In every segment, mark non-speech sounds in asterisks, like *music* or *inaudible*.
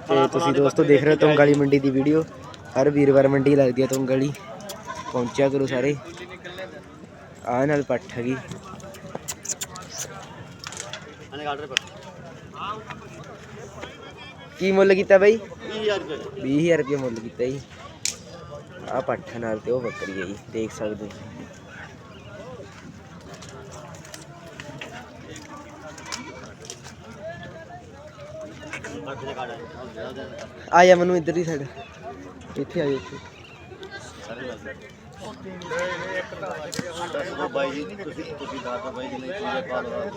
ਤੇ ਤੁਸੀਂ ਦੋਸਤੋ ਦੇਖ ਰਹੇ ਹੋ ਤੁੰਗਾਲੀ ਮੰਡੀ ਦੀ ਵੀਡੀਓ। ਹਰ ਵੀਰਵਾਰ ਮੰਡੀ ਲੱਗਦੀ ਹੈ ਤੁੰਗਾਲੀ। ਪਹੁੰਚਿਆ ਕਰੋ ਸਾਰੇ। ਆਹ ਨਾਲ ਪੱਠ ਹੈਗੀ। ਕੀ ਮੁੱਲ ਕੀਤਾ ਬਾਈ? 20000 ਰੁਪਏ। ਮੁੱਲ ਕੀਤਾ ਜੀ। ਆ ਪੱਠ ਨਾਲ ਤੇ ਉਹ ਬੱਕਰੀ ਹੈ ਜੀ ਦੇਖ ਸਕਦੇ ਹੋ ਆ ਜਾ ਮੈਨੂੰ ਇੱਧਰ ਦੀ ਸਾਈਡ ਇੱਥੇ ਆ ਜਾ ਇੱਥੇ। ਬਾਈ ਜੀ ਤੁਸੀਂ ਤੁਸੀਂ ਦਾਦਾ ਬਾਈ ਜੀ ਲਈ ਚੀਜ਼ ਪਾ ਲਓ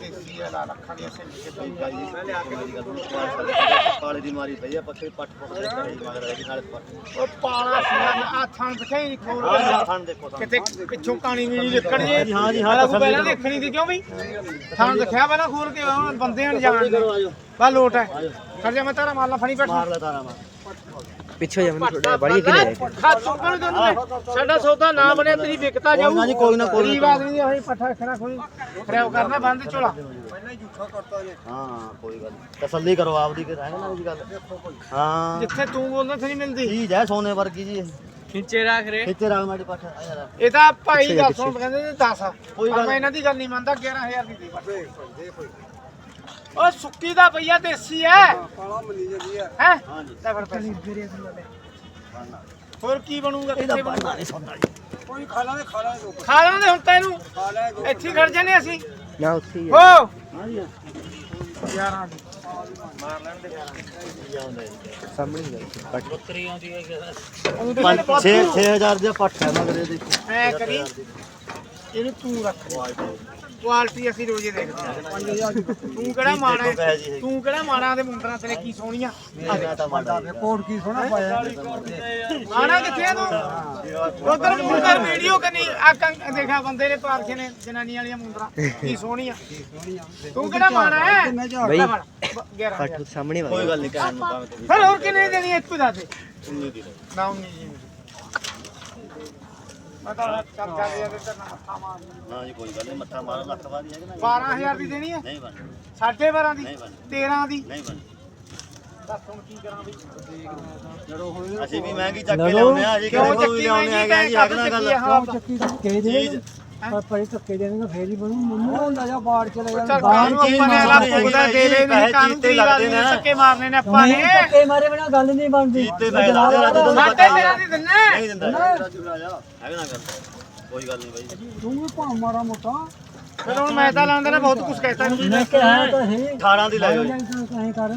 ਕਾਲੇ ਦੀ ਮਾਰੀ ਪਈ ਆ ਪੱਕੇ ਪੱਟ ਪੁੱਟ ਦੇ ਕਰੀ ਮਗਰ ਰਹੀ ਨਾਲ ਪੱਟ। ਉਹ ਪਾਲਾ ਸੀ ਆ ਥਾਂ ਦਿਖਾਈ ਨਹੀਂ ਖੋਲ ਆਹ ਥਣ ਦੇਖੋ ਥਣ। ਕਿਤੇ ਪਿੱਛੋਂ ਕਾਣੀ ਵੀ ਨਹੀਂ ਲਿਖਣ ਜੇ ਹਾਂ ਜੀ, ਹਾਂ, ਪਹਿਲਾਂ ਤਸੱਲੀ ਪਹਿਲਾਂ ਕਰੋ। ਦੇਖਣੀ ਸੀ ਕਿਉਂ ਬਈ? ਥਾਂ ਦਿਖਿਆ ਪਹਿਲਾਂ ਖੋਲ ਕੇ ਹੁਣ ਬੰਦੇ ਹਨ ਜਾਣ ਬਾ ਲੋਟ ਹੈ। ਕਰ ਜਾ ਮੈਂ ਤਾਰਾ ਮਾਰਲਾ ਫਣੀ ਬੈਠਾ। ਮਾਰ ਲੈ ਤਾਰਾ ਮਾਰ। ਪਿੱਛੇ ਜਾ ਮੈਨੂੰ ਥੋੜਾ ਬੜੀ ਜਾ ਖਾ ਚੁੱਕਣ ਦੇ ਨੂੰ ਸਾਡਾ ਸੌਦਾ ਨਾ ਬਣਿਆ ਤੇਰੀ ਵਿਕਤਾ ਜਾਊ। ਨਾ ਜੀ, ਕੋਈ ਨਾ, ਕੋਈ ਨਾ। ਗਰੀਬ ਆਦਮੀ ਦੀ ਹੋਈ ਪੱਠਾ ਖਣਾ ਕੋਈ। ਖਰਾਬ ਕਰਨਾ ਬੰਦ ਝੋਲਾ। ਹਾਂ ਕੋਈ ਗੱਲ। ਤਸੱਲੀ ਕਰੋ ਆਪਦੀ ਕਿ ਰਹਿ ਨਾ ਜੀ ਗੱਲ। ਹਾਂ। ਜਿੱਥੇ ਤੂੰ ਬੋਲਦਾ ਤੇ ਨਹੀਂ ਮਿਲਦੀ। ਚੀਜ਼ ਹੈ ਸੋਨੇ ਵਰਗੀ ਜੀ ਇਹ। ਖਿੱਚੇ ਰੱਖ ਰੇ। ਇੱਥੇ ਰਾਗ ਮਾੜੀ ਆ ਯਾਰ। ਇਹ ਤਾਂ ਭਾਈ ਗੱਲ। ਸੁਣ ਕਹਿੰਦੇ ਨੇ 10 ਕੋਈ ਗੱਲ ਮੈਂ ਇਹਨਾਂ ਦੀ ਗੱਲ ਨਹੀਂ ਮੰਨਦਾ 11000 ਦੀ ਦੇ ਉਹ ਸੁੱਕੀ ਦਾ ਪਈਆ ਦੇਸੀ ਹੈ ਪਾਲਾ ਮੰਨੀ ਜਾਂਦੀ ਹੈ ਹੈ? ਹਾਂ ਜੀ ਲੈ ਫੜ ਪੈਸੇ। ਹੋਰ ਕੀ ਬਣੂਗਾ ਇਹਦਾ ਕਿੱਥੇ ਬਣਨਾ ਬਣੂਗਾ? ਨਹੀਂ ਸੌਦਾ ਜੀ। ਖਾ ਲਾਂਦੇ ਹੁਣ ਤੈਨੂੰ ਇੱਥੇ ਹੀ ਖੜ ਜਾਨੇ ਅਸੀਂ। ਨਾ ਉੱਥੇ ਹੀ ਹੋ ਆ। ਹਾਂ। ਜੀ 11 ਦੀ। ਸਾਹਮਣੇ ਹੀ ਆ। ਪੱਠ ਪੰਜ 6 6000 ਦਾ ਪੱਟ ਹੈ ਮਗਰ ਇਹਦੇ ਐ ਕਰੀ। ਇਹਨੂੰ ਤੂੰ ਰੱਖ ਕੁਆਲਿਟੀ ਅਸੀਂ ਰੋਜ਼ੇ ਦੇਖਦੇ ਹਾਂ। 5000 ਤੂੰ ਕਿਹੜਾ ਮਾਣਾ ਹੈ? ਤੂੰ ਕਿਹੜਾ ਮਾਣਾ ਦੇ ਮੁੰਡਰਾਂ ਤੇਰੇ ਕੀ ਸੋਹਣੀਆਂ ਮੈਂ ਤਾਂ ਮੰਨਦਾ ਕੋਡ ਕੀ ਸੋਹਣਾ ਪਾਇਆ? ਮਾਣਾ ਕਿੱਥੇ ਆ ਤੂੰ? ਉਧਰ ਮੁੰਡਰ ਵੀਡੀਓ ਕਰਨੀ ਆ ਕੰਗ ਦੇਖਾ ਬੰਦੇ ਨੇ ਪਾਰਖੇ ਨੇ ਜਨਾਨੀ ਵਾਲੀਆਂ ਮੁੰਡਰਾਂ ਕੀ ਸੋਹਣੀਆਂ ਤੂੰ ਕਿਹੜਾ ਮਾਣਾ ਹੈ? ਬਈ। 11 ਪੱਠ ਸਾਹਮਣੇ ਕੋਈ ਵਾਲੀ ਗੱਲ ਨਹੀਂ ਕਹਿਣ ਨੂੰ ਭਾਵੇਂ ਫਿਰ ਹੋਰ ਕਿੰਨੇ ਦੇਣੀ ਹੈ ਦੱਸ ਦੀ। ਨਾ ਉਨੀ ਜੀ। ਮੈਂ ਤਾਂ ਚੱਲ ਚੱਲ ਯਾਰ ਤੇ ਨਾ ਮੱਥਾ ਮਾਰ ਹਾਂ ਜੀ ਕੋਈ ਗੱਲ ਨਹੀਂ ਮੱਥਾ ਮਾਰੋ ਲੱਖ ਵਾਰੀ ਹੈ ਕਿ ਨਹੀਂ 12000 ਦੀ ਦੇਣੀ ਹੈ ਨਹੀਂ ਬਣ ਸਾਢੇ 12 ਦੀ? ਨਹੀਂ ਬਣ 13 ਦੀ? ਨਹੀਂ ਬਣ ਦੱਸ ਹੁਣ ਕੀ ਕਰਾਂ ਬਈ ਅਸੀਂ ਵੀ ਮਹਿੰਗੀ ਚੱਕ ਕੇ ਲਿਆਉਂਦੇ ਆ ਅਸੀਂ ਕਿਉਂ ਕਿਹੜੇ ਕੋਈ ਚੱਕੀ ਲਿਆਉਂਦੇ ਮਹਿੰਗੀ ਹੈਗੇ ਜੀ ਕਾ ਅਗਲਾ ਗੱਲ। ਗੱਲ ਚੱਕੀ ਤਾਂ ਕੇ ਦੇ ਚੀਜ਼ ਪਰ ਪਰੇ ਧੱਕੇ ਦੇਣਗੇ ਫੇਰ ਹੀ ਬਣੂ ਮੈਨੂੰ ਹੁੰਦਾ ਜਾ ਬਾੜ ਚਲੇ ਚੱਲ ਜਾਂਦਾ ਕਾਨੂੰ ਚੀਜ਼ ਆਪਾਂ ਨੇ ਅਲਾ ਮਾਰਨੀ ਹੈਗੀ ਪੁੱਗਦਾ ਦੇ ਦੇ ਪੈਸੇ ਨਹੀਂ ਕਾਨੂੰ ਜੀਤੇ ਦੀ ਲੱਗਦੇ ਲੱਗਦੇ ਨੇ। ਧੱਕੇ ਮਾਰਨੇ ਨੇ ਆਪਾਂ ਨੇ। ਨਹੀਂ ਧੱਕੇ ਮਾਰੇ ਬਿਨਾ ਗੱਲ ਨਹੀਂ ਬਣਦੀ। ਜੀਤੇ ਪੈ ਲੱਗਦੇ ਆ ਜਦੋਂ ਸਾਢੇ 13 ਦੀ ਦਿੰਨੇ ਨਹੀਂ ਦਿੰਦਾ ਹੈਗਾ ਨਾ ਗੱਲ। ਕੋਈ ਗੱਲ ਨਹੀਂ ਬਾਈ। ਤੂੰ ਵੀ ਭਾਂ ਮਾਰਾ ਮੋਟਾ। ਫਿਰ ਹੁਣ ਮੈਂ ਤਾਂ ਲਾਉਂਦਾ ਨਾ ਬਹੁਤ ਕੁਝ ਕਹਿਤਾ। ਨਹੀਂ ਮੈਂ ਕਿਹਾ ਤਾਂ ਹੈ। 18 ਦੀ ਲੈ ਜਾਓ ਜੀ। ਜਾਂ ਕਹੀਂ ਕਰ।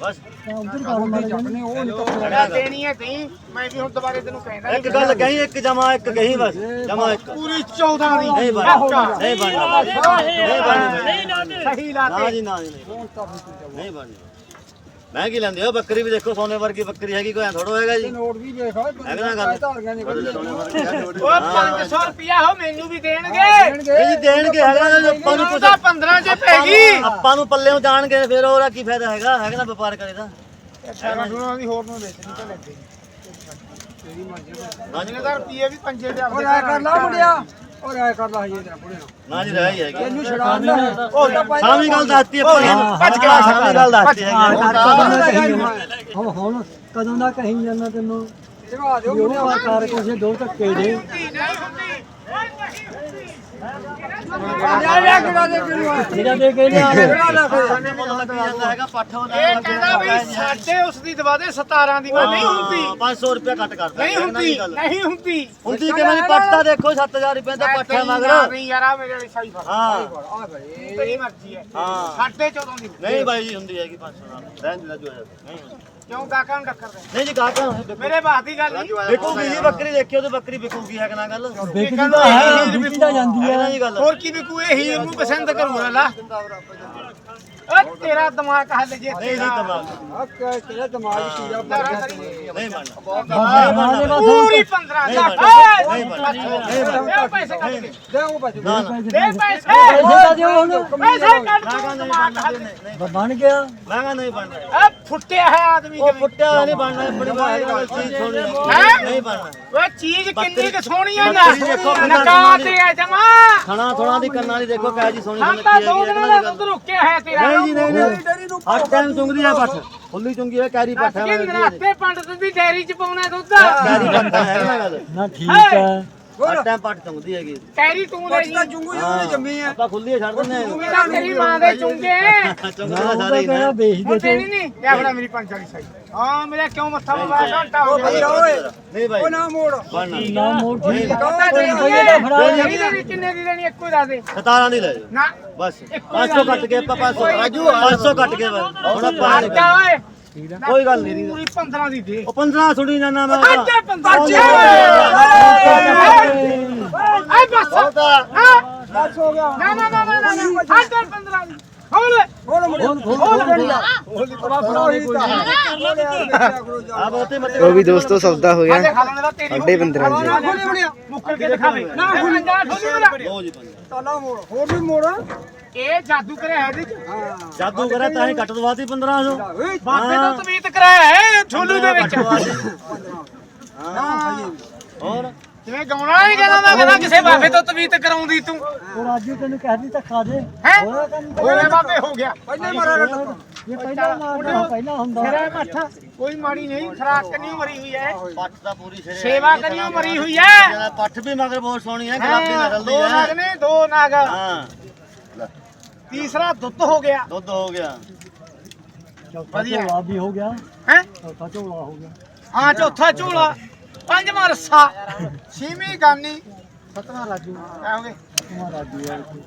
ਬਸ। ਤਾਂ ਉਧਰ ਕਰ ਮਾਰੇ ਜਾਣੇ ਉਹ ਨਹੀਂ ਧੱਕੇ ਜਿਹੜਾ ਦੇਣੀ ਹੈ ਕਹੀਂ ਮੈਂ ਵੀ ਹੁਣ ਦੁਬਾਰੇ ਤੈਨੂੰ ਕਹਿੰਦਾ ਇੱਕ ਗੱਲ ਕਹੀਂ ਇੱਕ ਜਮਾ ਇੱਕ ਕਹੀਂ ਬਸ। ਜਮਾ ਇੱਕ। ਪੂਰੀ 14 ਦੀ ਨਹੀਂ ਬਣਨਾ ਨਹੀਂ ਬਣਨਾ ਨਹੀਂ ਬਣਨਾ ਸਹੀ ਨਾ ਲਾਤੇ ਜੀ ਨਾ ਜੀ ਨਹੀਂ ਨਹੀਂ ਬਣਨੀ ਮੈਂ ਕੀ ਲੈਂਦੇ ਹੋ? ਬੱਕਰੀ ਵੀ ਦੇਖੋ ਸੋਨੇ ਵਰਗੀ ਬੱਕਰੀ ਹੈਗੀ ਕੋਈ ਥੋੜੋ ਹੈਗਾ ਜੀ। ਨੋਟ ਵੀ ਦੇਖ ਹੈਗਾ ਨਾ ਗੱਲ। ਉਹ 500 ਰੁਪਿਆ ਹੋ ਮੈਨੂੰ ਵੀ ਦੇਣਗੇ। ਇਹ ਜੀ ਦੇਣਗੇ ਹੈਗਾ ਨਾ ਜੀ, ਆਪਾਂ ਨੂੰ ਤੈਨੂੰ ਕੁਛ ਤਾਂ 15 ਚ ਪੈਗੀ ਆਪਾਂ ਨੂੰ ਪੱਲਿਓਂ ਜਾਣਗੇ ਫਿਰ ਉਹਦਾ ਕੀ ਫਾਇਦਾ ਹੈਗਾ? ਹੈਗਾ ਨਾ ਵਪਾਰ ਕਰੇ ਦਾ ਸਾਰਾ ਸੁਣੋ ਦੀ ਹੋਰ ਨੂੰ ਵੇਚਣੀ ਤਾਂ ਲੱਗੇ। ਹਾਂਜੀ ਇਹਨੇ ਤਾਂ ਰੁਪਏ ਵੀ ਪੰਜੇ ਦੇ ਕਰ ਲਾ ਮੁੰਡਿਆ। ਉਹ ਰਾਇ ਕਰ ਲਾ ਹਜੇ ਤੇਰਾ ਬੁੜੇ ਨਾ ਜੀ ਰਹਿ ਹੀ ਹੈਗੀ। ਇਹਨੂੰ ਛਡਾ ਲੈ ਉਹ ਤਾਂ ਪਹਿਲਾਂ ਸਾਵੀਂ ਗੱਲ ਦੱਸਤੀ ਆਪਾਂ ਨੂੰ। ਭੱਜ ਕੇ ਸਾਵੀਂ ਗੱਲ ਦੱਸਤੀ ਹੈਗੀ। ਹੁਣ ਹੁਣ ਕਦੋਂ ਦਾ ਕਹੀਂ ਜਾਂਦਾ ਤੈਨੂੰ? ਜਗਾ ਦਿਓ ਮੁੰਡਿਆ ਵਾ ਕਰ ਕੋਸੇ ਦੋ ਧੱਕੇ ਦੇ। ਨਹੀਂ ਹੁੰਦੀ ਪੱਠ ਹੁੰਦਾ। ਇਹ ਕਹਿੰਦਾ ਵੀ ਸਾਡੇ ਉਸ ਦੀ ਦਵਾ ਦੇ 17 ਦੀ ਮੈਂ ਨਹੀਂ ਹੁੰਦੀ 500 ਰੁਪਏ ਘੱਟ ਕਰਦਾ ਨਹੀਂ ਹੁੰਦੀ ਨਹੀਂ ਹੁੰਦੀ ਹੁੰਦੀ ਕਿਵੇਂ ਨਹੀਂ ਪੱਠ ਤਾਂ ਦੇਖੋ 7000 ਰੁਪਏ ਦਾ ਪੱਠ ਹੈ ਮਗਰ ਨਹੀਂ ਯਾਰ ਆ ਮੇਰੇ ਵਾਲੀ ਸਾਈ ਫੜ ਹਾਂ ਆ ਭਾਈ ਤੇਰੀ ਮਰਜ਼ੀ ਹੈ ਹਾਂ ਸਾਢੇ 14 ਦੀ ਨਹੀਂ ਬਾਈ ਜੀ ਹੁੰਦੀ ਹੈਗੀ 500 ਨਾਲ ਰਹਿਣ ਦੇ ਜੋ ਨਹੀਂ ਹੁੰਦੀ। ਕਿਉਂ ਗਾਕਾਂ ਨੂੰ ਟੱਕਰ ਦੇ ਨਹੀਂ ਜੀ ਗਾਹਕਾਂ ਮੇਰੇ ਬਾਤ ਦੀ ਗੱਲ ਨਹੀਂ ਵਿਕੂਗੀ ਜੀ ਬੱਕਰੀ ਦੇਖਿਓ ਤੇ ਬੱਕਰੀ ਵਿਕੂਗੀ ਹੈ ਕਿ ਨਾ ਗੱਲ ਵਿਕਦੀ ਤਾਂ ਹੈ ਵਿਕਦੀ ਤਾਂ ਜਾਂਦੀ ਹੈ ਹੈ। ਨਾ ਜੀ ਗੱਲ ਹੋਰ ਕੀ ਵਿਕੂ ਇਹੀ ਉਹਨੂੰ ਪਸੰਦ ਕਰੂਗਾ ਲਾ ਓ ਤੇਰਾ ਦਿਮਾਗ ਹੱਲ ਜੇ ਨਹੀਂ ਤੇਰਾ। ਦਿਮਾਗ। ਆ ਕਿਹੜਾ ਦਿਮਾਗ ਕੀ ਆ ਨਹੀਂ ਮੰਨਣਾ ਪੂਰੀ 15 ਨਹੀਂ ਲੱਖ। ਏ ਦੇ ਪੈਸੇ ਕੱਢ ਕੇ ਦੇ। ਉਹ ਬੱਜ ਨਾ ਨਾ। ਦੇ ਪੈਸੇ ਪੈਸੇ ਦਿਓ ਉਹਨੂੰ। ਪੈਸੇ ਕੱਢ ਤੂੰ ਦਿਮਾਗ ਹੱਲ ਨਹੀਂ ਬਣ ਗਿਆ। ਮਹਿੰਗਾ ਨਹੀਂ ਬਣਨਾ ਆ ਫੁੱਟਿਆ ਹੈ ਆਦਮੀ ਉਹ ਕਿਵੇਂ? ਫੁੱਟਿਆ ਨਹੀਂ ਬਣਨਾ ਬੜੀ ਵਾਰ ਗੱਲ ਚੀਜ਼ ਹੈਂ? ਨਹੀਂ ਬਣਨਾ ਓਏ ਚੀਜ਼ ਕਿੰਨੀ ਕੁ ਸੋਹਣੀ ਆ ਨਾ। ਨਕਾ ਤੇ ਆ ਜਮਾ। ਥਣਾ ਥੋੜਾ ਦੀ ਕੰਨਾਂ ਦੀ ਦੇਖੋ ਕਹਿ ਜੀ ਸੋਹਣੀ ਹਾਂ ਸੁਨੱਖੀ ਤਾਂ ਦੋ ਹੈ ਦਿਨਾਂ ਦਾ ਦੁੱਧ ਰੁਕਿਆ ਹੈ ਤੇਰਾ ਨਹੀਂ ਜੀ ਨਹੀਂ ਨਹੀਂ। ਹਰ ਟਾਈਮ ਚੁੰਗਦੀ ਹੈ ਪੱਠ ਖੁੱਲੀ ਚੁੰਗੀ ਹੈ ਕੈਰੀ ਪੱਠ ਹੈ ਕਿ ਮੈਂ ਜੀ ਨਰਾਤੇ ਪੰਡਤ ਦੀ ਡੈਰੀ ਚ ਪਾਉਣਾ ਦੁੱਧ। ਕੈਰੀ ਪੱਠ ਹੈ ਨਾ ਗੱਲ ਨਾ ਠੀਕ ਹੈ। ਟਾਈਮ ਪੱਠ ਚੁੰਗਦੀ ਹੈਗੀ। ਕੈਰੀ ਤੂੰ ਲੈ ਜੀ। ਹਾਂ ਆਪਾਂ ਖੁੱਲੀ ਹੈ ਛੱਡ ਦਿੰਦੇ ਤੂੰ ਵੀ ਤਾਂ ਤੇਰੀ ਮਾਂ ਦੇ ਚੁੰਗੇ। *laughs* ਉਹ ਸਾਰੇ ਤਾਂ ਹੀ ਨੇ। ਵੇਚ ਦੇ ਹੁਣ ਤੂੰ ਤੇਰੀ ਨਹੀਂ। ਲੈ ਫੜਾ ਮੇਰੀ 45 ਸਾਈ। ਹਾਂ ਮੇਰਾ ਕਿਉਂ ਮੱਥਾ ਮਵਾ ਘੰਟਾ ਹੋ ਗਿਆ। ਨਹੀਂ ਭਾਈ। ਉਹ ਨਾ ਮੋੜ। ਨਾ ਮੋੜ ਠੀਕ ਪਤਾ ਦੇ ਫੜਾ ਨਹੀਂ ਕਿੰਨੇ ਦੀ ਦੇਣੀ ਇੱਕੋ ਹੀ ਦੱਸ ਦੇ। 17 ਦੀ ਲੈ ਨਾ। ਬਸ। 500 ਕੱਟ ਕੇ ਆਪਾਂ 500 ਰਾਜੂ 500 ਕੱਟ ਕੇ ਬਸ। ਹੁਣ ਆਪਾਂ ਨਹੀਂ ਕੋਈ ਗੱਲ ਨਹੀਂ ਪੂਰੀ 15 ਦੀ ਦੇ। ਉਹ 15 ਸੁਣੀ ਜਾਨਾ ਮੈਂ ਅੱਡਾ 15 ਆਏ ਬਸ ਉਹਦਾ ਹਾਂ ਬਸ ਹੋ ਗਿਆ। ਨਾ ਨਾ ਨਾ ਨਾ ਨਾ ਅੱਡਾ 15 ਦੀ। ਹੋਲ ਉਹ ਵੀ ਦੋਸਤੋ ਸੌਦਾ ਹੋ ਗਿਆ। ਸਾਢੇ 15 ਜੀ ਮੁੱਕਰ ਕੇ ਦਿਖਾਵੇ ਨਾ ਹੋਰ ਵੀ ਮੋੜ। ਇਹ ਜਾਦੂ ਕਰਿਆ ਹੈ ਇਹਦੇ ਚ? ਜਾਦੂ ਕਰਿਆ ਤਾਂ ਹੀ ਕੱਟ ਦਵਾਤੀ 1500 ਬਾਬੇ ਤੋਂ ਤਵੀਤ ਕਰਾਇਆ ਹੈ ਛੋਲੂ ਦੇ ਵਿੱਚ। ਹੋਰ? ਜਿਵੇਂ ਗਾਉਣਾ ਨਹੀਂ ਕਹਿੰਦਾ ਮੈਂ ਕਹਿੰਦਾ ਕਿਸੇ ਬਾਬੇ ਤੋਂ ਤਵੀਤ ਕਰਾਉਂਦੀ ਤੂੰ। ਉਹ ਰਾਜੂ ਤੈਨੂੰ ਕਹਿਦੀ ਖਾ ਦੇ। ਹੋਇਆ ਬਾਬੇ ਹੋ ਗਿਆ। ਪਹਿਲੇ ਇਹ ਪਹਿਲਾਂ ਮਾਰਨਾ ਪਹਿਲਾਂ ਹੁੰਦਾ। ਤੇਰਾ ਮੱਠਾ। ਕੋਈ ਮਾੜੀ ਨਹੀਂ ਖਰਾਕ ਕਨੀ ਮਰੀ ਹੋਈ ਹੈ? ਪੱਠ ਤਾਂ ਪੂਰੀ ਸਿਰੇ ਸੇਵਾ ਕਨੀ ਮਰੀ ਹੋਈ ਹੈ? ਪੱਠ ਵੀ ਮਗਰ ਬਹੁਤ ਸੋਹਣੀ ਹੈ ਗੁਲਾਬੀ ਹੈਂ, ਨਸਲ ਦੀ ਦੋ ਨਾਗ ਹੈ ਨੇ ਦੋ ਨਾਗ। ਹਾਂ। ਤੀਸਰਾ ਦੁੱਧ ਹੋ ਗਿਆ। ਦੁੱਧ ਹੋ ਗਿਆ। ਚੌਥਾ ਵਧੀਆ। ਝੋਲਾ ਵੀ ਹੋ ਗਿਆ। ਹੈ? ਚੌਥਾ ਝੋਲਾ ਹੋ ਗਿਆ। ਹਾਂ ਚੌਥਾ ਝੋਲਾ। ਪੰਜਵਾਂ ਰੱਸਾ ਛੇਵੀਂ ਗਾਨੀ। ਸਤਵਾਂ ਰਾਜੂ। ਕਹੋਗੇ ਤੁਹਾਡਾ ਰਾਜੂ ਹੈ ਇੱਥੇ।